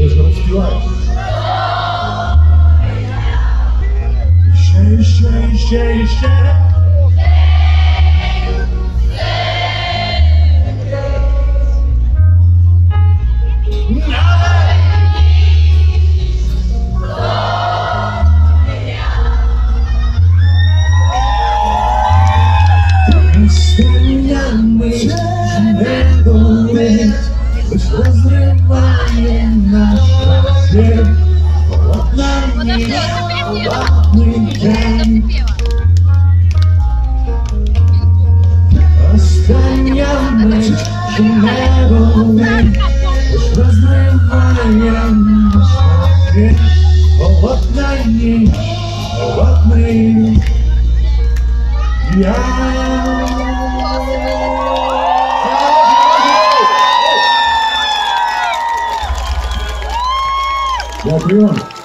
There's no QA. Shake, shake, shake, shake. się Ładna mnie, ładny dzień Spełniamy się Я прием.